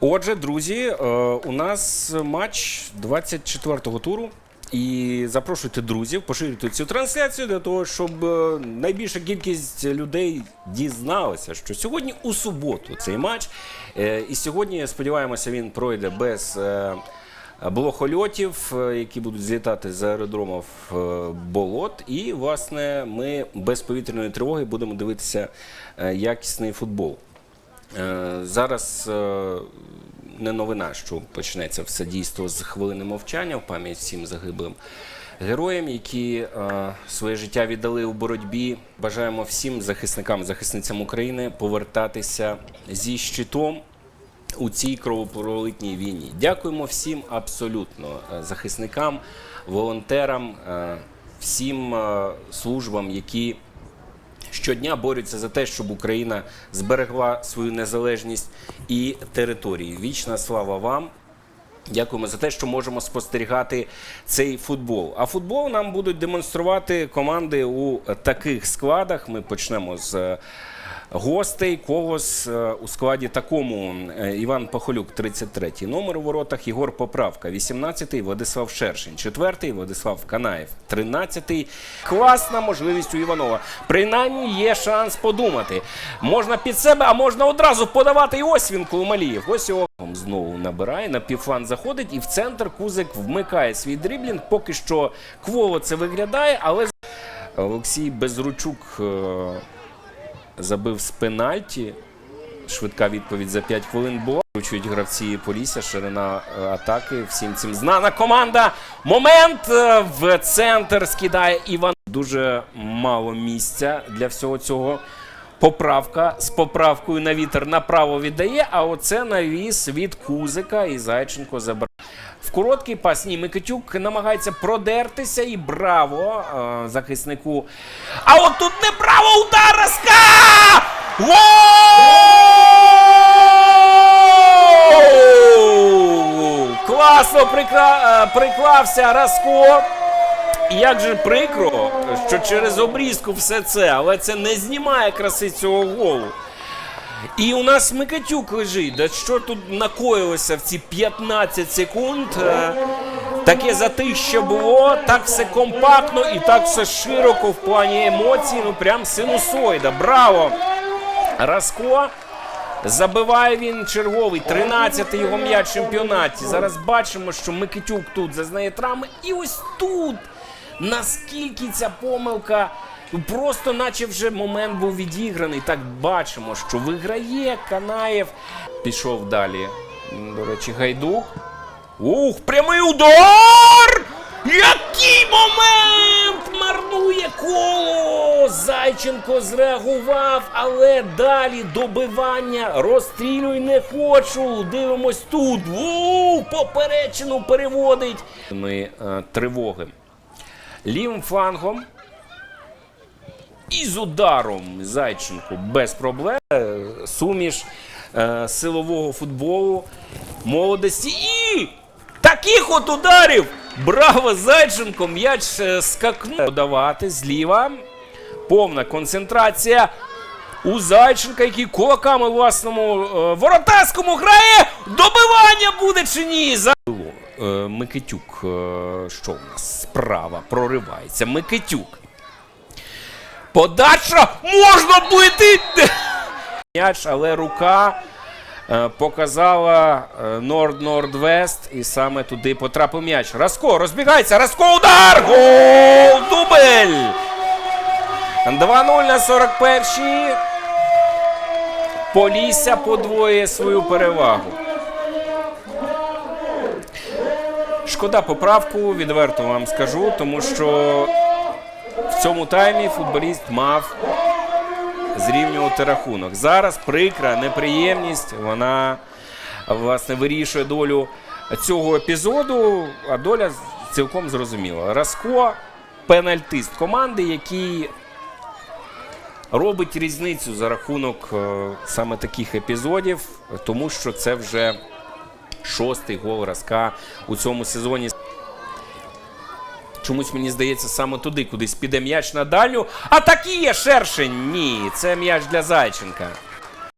Отже, друзі, е, у нас матч 24-го туру. І запрошуйте друзів, поширюйте цю трансляцію для того, щоб е, найбільша кількість людей дізналася, що сьогодні у суботу цей матч. Е, І сьогодні, сподіваємося, він пройде без блохольотів, які будуть злітати з аеродромів болот. І, власне, ми без повітряної тривоги будемо дивитися якісний футбол. Е, Зараз е, не новина, що почнеться все дійство з хвилини мовчання в пам'ять всім загиблим героям, які е, своє життя віддали у боротьбі. Бажаємо всім захисникам, захисницям України повертатися зі щитом у цій кровопролитній війні. Дякуємо всім абсолютно захисникам, волонтерам, всім службам, які щодня борються за те, щоб Україна зберегла свою незалежність і території. Вічна слава вам. Дякуємо за те, що можемо спостерігати цей футбол. А футбол нам будуть демонструвати команди у таких складах. Ми почнемо з е, гостей. Колос е, у складі такому е, Іван Пахолюк, 33-й номер у воротах, Єгор Поправка, 18-й, Владислав Шершень, 4-й, Владислав Канаєв, 13-й. Класна можливість у Іванова. Принаймні є шанс подумати. Можна під себе, а можна одразу подавати. І ось він Коломалієв. Ось його знову набирає, на півфланг заходить, і в центр Кузик вмикає свій дріблінг. Поки що кволо це виглядає, але Олексій Безручук е, забив з пенальті. Швидка відповідь за 5 хвилин була. Вручують гравці Полісся, ширина е, атаки. Всім цим знана команда. Момент е, в центр скидає Іван. Дуже мало місця для всього цього. Поправка з поправкою на вітер направо віддає, а оце навіс від Кузика і Зайченко забирає. Короткий пас ні, Микитюк намагається продертися і браво е, захиснику. А от тут не браво удар Раска! Класно прикра... е, приклався Раско. Як же прикро, що через обрізку все це, але це не знімає краси цього голу. І у нас Микитюк лежить. Да що тут накоїлося в ці 15 секунд? Е, Таке затище було, так все компактно і так все широко в плані емоцій. Ну прям синусоїда. Браво! Раско. Забиває він черговий, 13-й його м'яч в чемпіонаті. Зараз бачимо, що Микитюк тут зазнає травми. І ось тут наскільки ця помилка. Просто наче вже момент був відіграний. Так бачимо, що виграє Канаєв. Пішов далі. До речі, Гайдук. Ух, прямий удар! Який момент! Марнує коло! Зайченко зреагував, але далі добивання. Розстрілюй не хочу. Дивимось тут. У, поперечину переводить. Ми е, тривоги. Лівим флангом. І з ударом Зайченко без проблем. Е, Суміш е, силового футболу, молодості і таких от ударів! Браво Зайченко! М'яч е, скакнув. Подавати зліва. Повна концентрація у Зайченка, який кулаками власному е, воротарському грає. Добивання буде чи ні? Е, Микитюк, е, що в нас справа проривається. Микитюк. Подача можна бити. М'яч, але рука е, показала Норд-Норд-Вест, і саме туди потрапив м'яч. Раско розбігається. Раско удар! Гол! Дубль! 2-0 на 41-й. Полісся подвоює свою перевагу. Шкода поправку, відверто вам скажу, тому що в цьому таймі футболіст мав зрівнювати рахунок. Зараз прикра неприємність. Вона власне вирішує долю цього епізоду, а доля цілком зрозуміла. Раско пенальтист команди, який робить різницю за рахунок е, саме таких епізодів, тому що це вже шостий гол Раска у цьому сезоні. Чомусь мені здається, саме туди, кудись піде м'яч на дальню. А так і є шершень. Ні, це м'яч для Зайченка.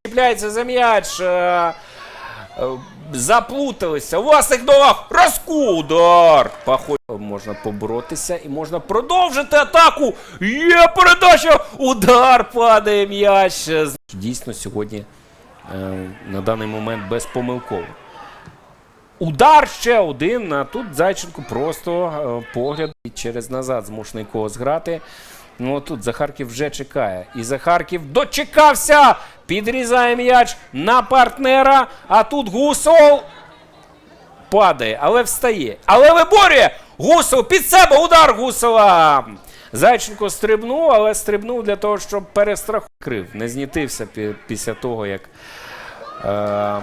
Чіпляється за м'яч. е, е, заплуталися. Власних ногах Раску удар. Поход... Можна поборотися і можна продовжити атаку. Є передача! Удар падає м'яч. Дійсно, сьогодні е, на даний момент безпомилково. Удар ще один. А тут Зайченко просто е, погляд і через назад змушений когось грати. Ну тут Захарків вже чекає. І Захарків дочекався! Підрізає м'яч на партнера. А тут Гусол падає, але встає. Але виборює! Гусол під себе удар Гусова! Зайченко стрибнув, але стрибнув для того, щоб перестрахувати. Не знітився пі- після того, як е,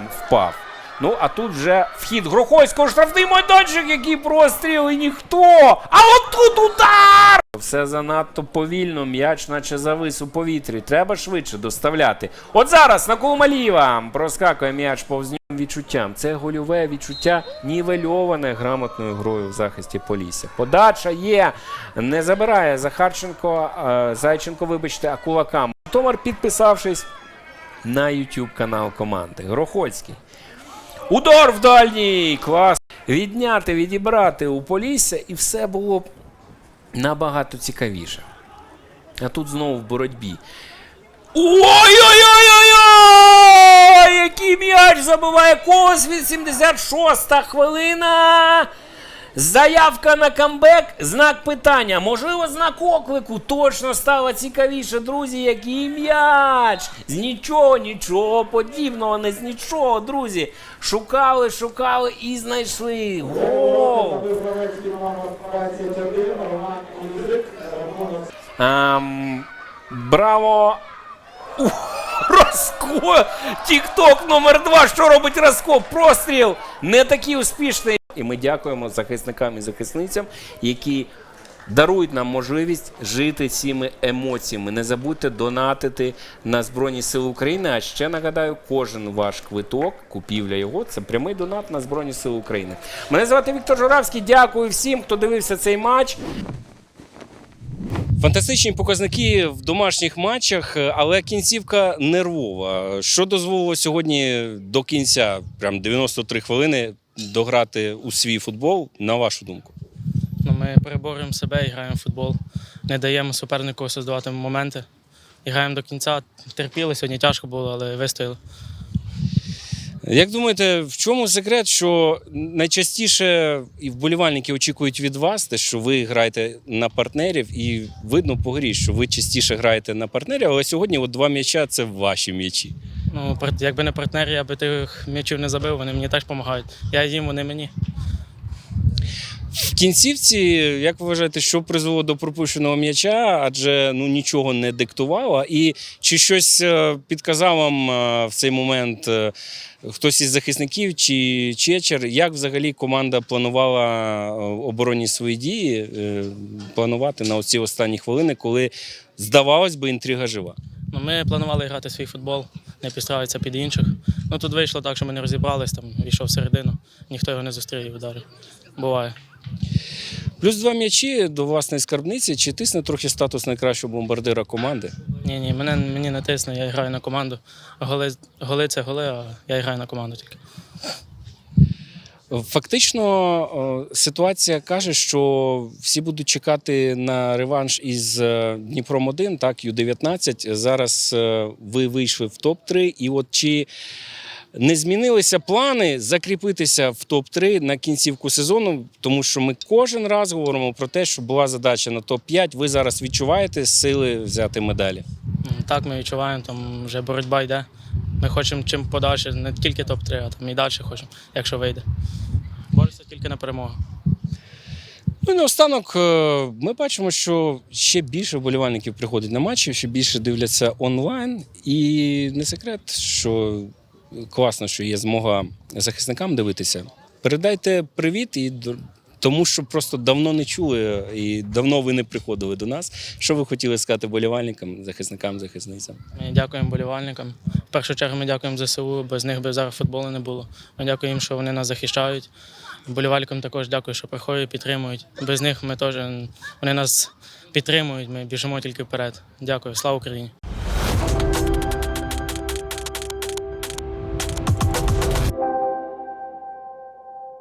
впав. Ну, а тут вже вхід Грохойського штрафний майданчик, який простріл і ніхто. А от тут удар! Все занадто повільно, м'яч наче завис у повітрі. Треба швидше доставляти. От зараз на Кулмаліва проскакує м'яч повз нього відчуттям. Це гольове відчуття нівельоване грамотною грою в захисті Полісся. Подача є. Не забирає Захарченко, е, Зайченко, вибачте, а кулакам. Томар, підписавшись на YouTube канал команди. Грохольський. Удар в дальній! Клас! Відняти, відібрати у Полісся, і все було набагато цікавіше. А тут знову в боротьбі. Ой-ой-ой-ой! Який м'яч забиває когось. 86-та хвилина. Заявка на камбек, знак питання. Можливо, знак оклику точно стало цікавіше, друзі, який м'яч. З нічого, нічого подібного, не з нічого, друзі. Шукали, шукали і знайшли. Гол! Ем, браво! Ух, Роско! Тікток номер два. Що робить Роско? Простріл! Не такий успішний. І ми дякуємо захисникам і захисницям, які дарують нам можливість жити цими емоціями. Не забудьте донатити на Збройні Сили України. А ще нагадаю, кожен ваш квиток, купівля його це прямий донат на Збройні Сили України. Мене звати Віктор Журавський. Дякую всім, хто дивився цей матч. Фантастичні показники в домашніх матчах, але кінцівка нервова. Що дозволило сьогодні до кінця, прям 93 хвилини, дограти у свій футбол, на вашу думку? Ну, ми переборюємо себе і граємо в футбол. Не даємо супернику создавати моменти. І граємо до кінця. Терпіли, сьогодні тяжко було, але вистояли. Як думаєте, в чому секрет, що найчастіше і вболівальники очікують від вас, те, що ви граєте на партнерів, і видно по грі, що ви частіше граєте на партнерів, але сьогодні от два м'яча це ваші м'ячі. Ну, якби не партнери, я би тих м'ячів не забив, вони мені теж допомагають. Я їм, вони мені. В кінцівці, як ви вважаєте, що призвело до пропущеного м'яча, адже ну нічого не диктувало, і чи щось е, підказав вам е, в цей момент е, хтось із захисників чи Чечер, як взагалі команда планувала оборонні свої дії, планувати на оці останні хвилини, коли здавалось би інтрига жива? Ну, ми планували грати свій футбол, не підстраиватися під інших. Ну тут вийшло так, що ми не розібрались, там війшов всередину, ніхто його не зустрів і ударив. Буває. Плюс два м'ячі до власної скарбниці. Чи тисне трохи статус найкращого бомбардира команди? Ні, ні, мене мені не тисне, я граю на команду. Голи, голи це голи, а я граю на команду тільки. Фактично, ситуація каже, що всі будуть чекати на реванш із е, Дніпром 1, так, Ю-19. Зараз е, ви вийшли в топ-3. І от чи не змінилися плани закріпитися в топ-3 на кінцівку сезону, тому що ми кожен раз говоримо про те, що була задача на топ-5. Ви зараз відчуваєте сили взяти медалі? Так, ми відчуваємо, там вже боротьба йде. Ми хочемо чим подальше, не тільки топ-3, а там і далі хочемо, якщо вийде. Борюся тільки на перемогу. Ну і наостанок е, ми бачимо, що ще більше вболівальників приходять на матчі, ще більше дивляться онлайн. І не секрет, що класно, що є змога захисникам дивитися. Передайте привіт і тому, що просто давно не чули і давно ви не приходили до нас. Що ви хотіли сказати вболівальникам, захисникам, захисницям? Ми дякуємо болівальникам. В першу чергу ми дякуємо ЗСУ, без них би зараз футболу не було. Ми дякуємо що вони нас захищають. Болівальникам також дякую, що приходять, підтримують. Без них ми теж вони нас підтримують, ми біжимо тільки вперед. Дякую, слава Україні!